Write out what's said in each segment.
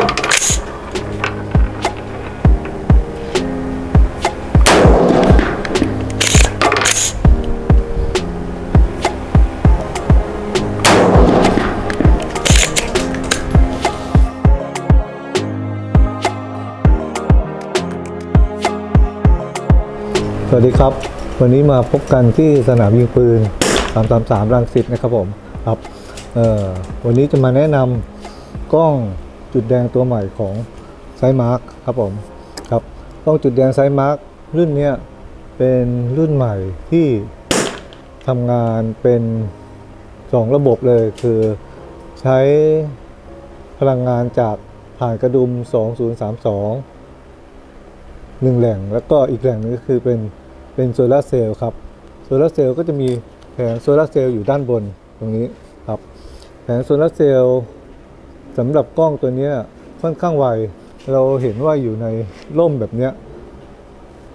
สวัสดีครับ วันนี้มาพบกันที่สนามยิงปืน 333 รังสิตนะครับผมครับวันนี้จะมาแนะนำกล้อง จุดแดงตัวใหม่ของไซมาร์คครับผมครับกล้องจุดแดงไซมาร์ครุ่นนี้เป็นรุ่นใหม่ที่ทำงานเป็น 2 ระบบเลยคือใช้พลังงานจากผ่านกระดุม 2032หนึ่งแหล่งแล้วก็อีกแหล่งหนึงก็คือเป็นเป็นโซลาร์เซลล์ครับโซลาร์เซลล์ก็จะมีแผงโซลาร์เซลล์อยู่ด้านบนตรงนี้ครับแผงโซลาร์เซลล์ สำหรับกล้องตัวนี้ค่อนข้างไว เราเห็นว่าอยู่ในร่มแบบนี้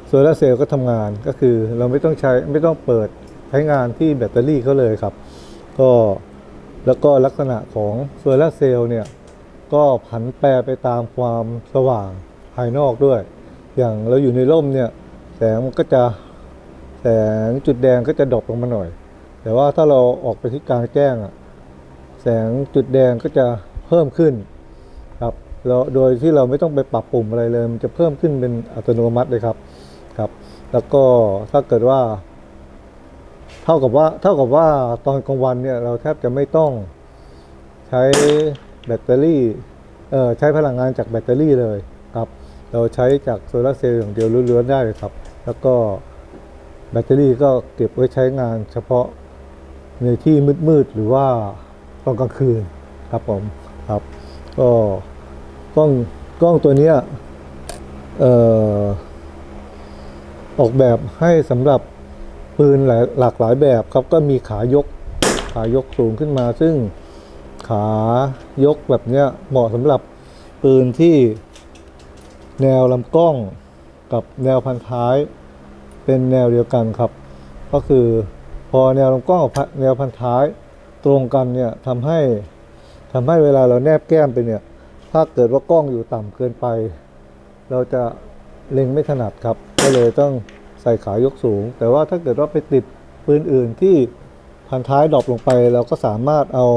โซลาร์เซลล์ก็ทำงานก็คือเราไม่ต้องใช้ไม่ต้องเปิดใช้งานที่แบตเตอรี่เขาเลยครับ ก็แล้วก็ลักษณะของโซลาร์เซลล์เนี่ยก็ผันแปรไปตามความสว่างภายนอกด้วย อย่างเราอยู่ในร่มเนี่ยแสงมันก็จะแสงจุดแดงก็จะดรอปลงมาหน่อย แต่ว่าถ้าเราออกไปที่กลางแจ้งอะแสงจุดแดงก็จะ เพิ่มขึ้นครับแล้วโดยที่เราไม่ต้องไปปรับปุ่มอะไรเลย มันจะเพิ่มขึ้นเป็นอัตโนมัติเลยครับครับ แล้วก็ถ้าเกิดว่า เท่ากับว่าเท่ากับว่าตอนกลางวันเนี่ยเราแทบจะไม่ต้องใช้แบตเตอรี่เอ่อใช้พลังงานจากแบตเตอรี่เลยครับ เราใช้จากโซลาร์เซลล์อย่างเดียวล้วนๆได้เลยครับ แล้วก็แบตเตอรี่ก็เก็บไว้ใช้งานเฉพาะในที่มืดๆหรือว่าตอนกลางคืนครับผม ครับ ก็กล้องกล้องตัวนี้เอ่อออกแบบให้สำหรับปืนหลายหลากหลายแบบครับก็มีขายกขายกสูงขึ้นมา ซึ่งขายกแบบเนี้ยเหมาะสำหรับปืนที่แนวลำกล้องกับแนวพันท้ายเป็นแนวเดียวกันครับ ก็คือพอแนวลำกล้องกับแนวพันท้ายตรงกันเนี่ยทำให้ ทำให้เวลาเราแนบแก้มไปเนี่ย ถ้าเกิดว่ากล้องอยู่ต่ำเกินไป เราจะเล็งไม่ถนัดครับ ก็เลยต้องใส่ขายกสูง แต่ว่าถ้าเกิดว่าไปติดปืนอื่นที่พันท้ายดรอปลงไป เราก็สามารถเอา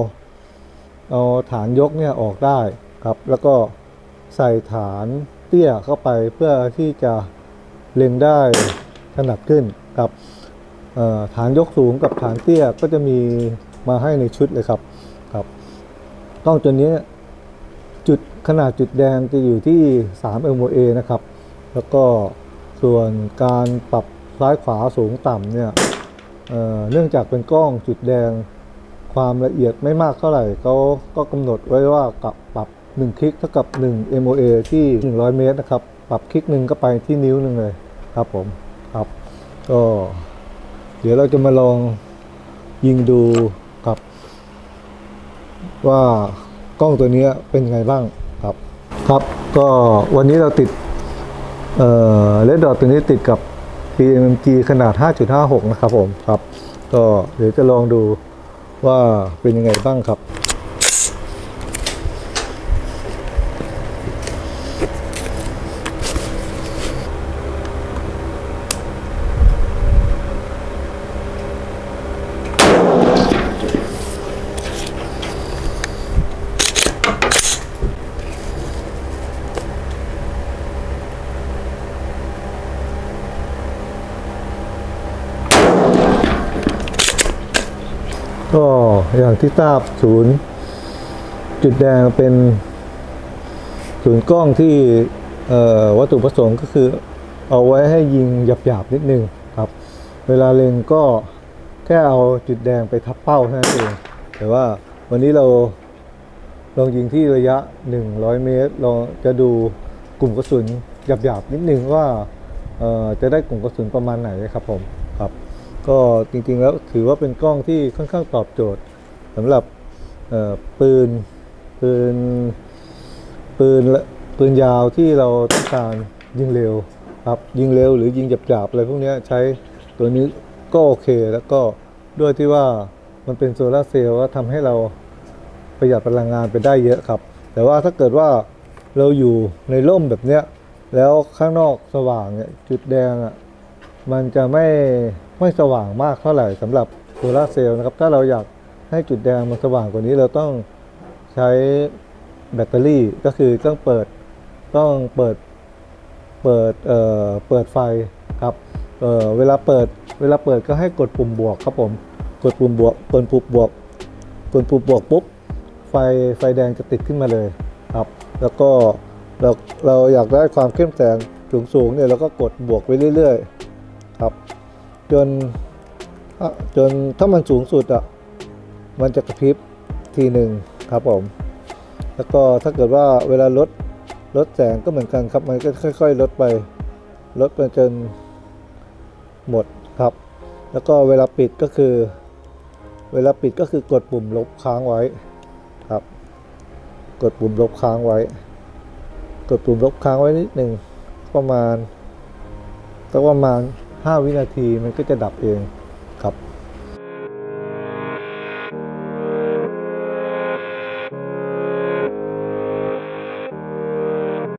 เอาฐานยกเนี่ยออกได้ครับ แล้วก็ใส่ฐานเตี้ยเข้าไปเพื่อที่จะเล็งได้ถนัดขึ้นกับฐานยกสูงกับฐานเตี้ยก็จะมีมาให้ในชุดเลยครับครับ กล้องตัวนี้จุดขนาดจุดแดงจะอยู่ที่3 MOA นะครับ แล้วก็ส่วนการปรับซ้ายขวาสูงต่ำเนี่ยเเนื่องจากเป็นกล้องจุดแดงความละเอียดไม่มากเท่าไหร่เขาก็กำหนดไว้ว่ากับปรับ 1 คลิกเท่ากับ 1 MOA ที่ 100 เมตรนะครับ ปรับคลิกหนึ่งก็ไปที่นิ้วหนึ่งเลยครับผมครับ ก็ เดี๋ยวเราจะมาลองยิงดู ว่ากล้องตัวนี้เป็นไงบ้างครับครับ ก็วันนี้เราติดเอ่อเลดดอทตัวนี้ติดกับ PMG ขนาด 5.56 นะครับผมครับ ก็เดี๋ยวจะลองดูว่าเป็นยังไงบ้างครับ ก็อย่างที่ทราบศูนย์ จุดแดงเป็นศูนย์กล้องที่วัตถุประสงค์ก็คือเอาไว้ให้ยิงหยาบๆนิดนึงครับ เวลาเล็งก็แค่เอาจุดแดงไปทับเป้าเท่านั้นเอง แต่ว่าวันนี้เราลองยิงที่ระยะ 100 เมตร เราจะดูกลุ่มกระสุนหยาบๆนิดนึงว่าจะได้กลุ่มกระสุนประมาณไหนครับผม ก็จริงๆแล้วถือว่าเป็นกล้องที่ค่อนข้างตอบโจทย์สำหรับปืนปืนปืนและปืนยาวที่เราต้องการยิงเร็วครับยิงเร็วหรือยิงหยาบๆอะไรพวกนี้ใช้ตัวนี้ก็โอเคแล้วก็ด้วยที่ว่ามันเป็นโซลาร์เซลล์ก็ทำให้เราประหยัดพลังงานไปได้เยอะครับ แต่ว่าถ้าเกิดว่าเราอยู่ในร่มแบบเนี้ยแล้วข้างนอกสว่างเนี่ยจุดแดงอะ มันจะไม่ไม่สว่างมากเท่าไหร่สำหรับโซลาร์เซลล์นะครับ ถ้าเราอยากให้จุดแดงมันสว่างกว่านี้เราต้องใช้แบตเตอรี่ก็คือต้องเปิดต้องเปิดเปิดเอ่อเปิดไฟครับเอ่อเวลาเปิดเวลาเปิดก็ให้กดปุ่มบวกครับผมกดปุ่มบวกกดปุ่มบวกกดปุ่มบวกปุ๊บไฟไฟแดงจะติดขึ้นมาเลยครับ แล้วก็เราเราอยากได้ความเข้มแสงสูงสูงๆเนี่ยเราก็กดบวกไปเรื่อยๆ จนอะจนถ้ามันสูงสุดอะมันจะกระพริบทีหนึ่งครับผม แล้วก็ถ้าเกิดว่าเวลาลดลดแสงก็เหมือนกันครับ มันก็ค่อย ๆ ลดไป ลดไปจนหมดครับ แล้วก็เวลาปิดก็คือ เวลาปิดก็คือกดปุ่มลบค้างไว้ครับ กดปุ่มลบค้างไว้ กดปุ่มลบค้างไว้นิดหนึ่งประมาณสักประมาณ 5 วินาทีมันก็จะดับเองครับ